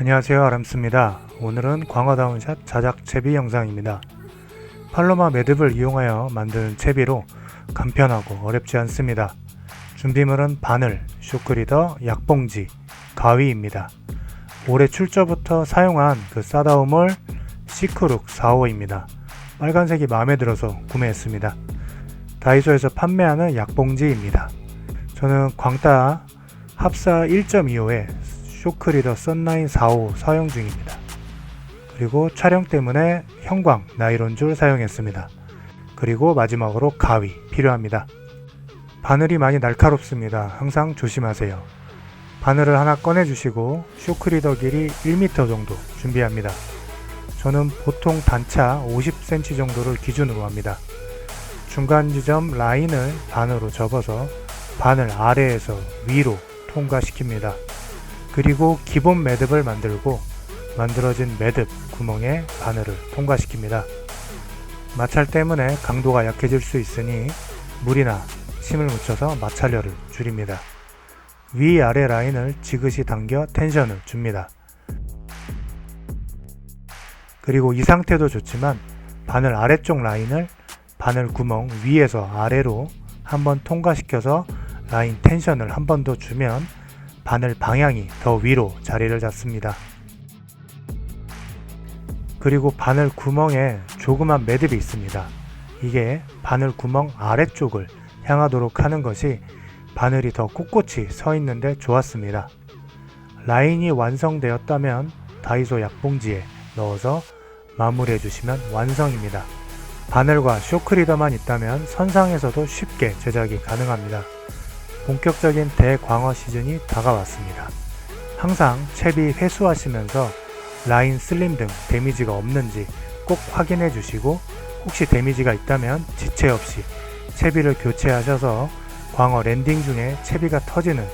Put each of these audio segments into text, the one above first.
안녕하세요 아람스입니다. 오늘은 광어다운샷 자작 채비 영상입니다. 팔로마 매듭을 이용하여 만든 채비로 간편하고 어렵지 않습니다. 준비물은 바늘, 쇼크리더, 약봉지, 가위입니다. 올해 출저부터 사용한 그 싸다움을 시크룩 45입니다. 빨간색이 마음에 들어서 구매했습니다. 다이소에서 판매하는 약봉지입니다. 저는 광따 합사 1.25에 쇼크리더 썬라인 45 사용 중입니다. 그리고 촬영 때문에 형광 나이론 줄 사용했습니다. 그리고 마지막으로 가위 필요합니다. 바늘이 많이 날카롭습니다. 항상 조심하세요. 바늘을 하나 꺼내주시고 쇼크리더 길이 1m 정도 준비합니다. 저는 보통 단차 50cm 정도를 기준으로 합니다. 중간 지점 라인을 반으로 접어서 바늘 아래에서 위로 통과시킵니다. 그리고 기본 매듭을 만들고 만들어진 매듭 구멍에 바늘을 통과시킵니다. 마찰 때문에 강도가 약해질 수 있으니 물이나 침을 묻혀서 마찰열을 줄입니다. 위아래 라인을 지그시 당겨 텐션을 줍니다. 그리고 이 상태도 좋지만 바늘 아래쪽 라인을 바늘 구멍 위에서 아래로 한번 통과시켜서 라인 텐션을 한 번 더 주면 바늘 방향이 더 위로 자리를 잡습니다. 그리고 바늘 구멍에 조그만 매듭이 있습니다. 이게 바늘 구멍 아래쪽을 향하도록 하는 것이 바늘이 더 꼿꼿이 서 있는데 좋았습니다. 라인이 완성되었다면 다이소 약봉지에 넣어서 마무리해 주시면 완성입니다. 바늘과 쇼크리더만 있다면 선상에서도 쉽게 제작이 가능합니다. 본격적인 대광어 시즌이 다가왔습니다. 항상 채비 회수하시면서 라인 슬림 등 데미지가 없는지 꼭 확인해 주시고 혹시 데미지가 있다면 지체 없이 채비를 교체하셔서 광어 랜딩 중에 채비가 터지는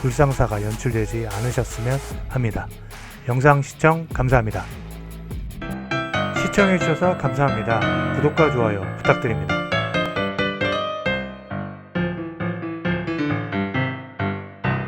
불상사가 연출되지 않으셨으면 합니다. 영상 시청 감사합니다. 시청해주셔서 감사합니다. 구독과 좋아요 부탁드립니다.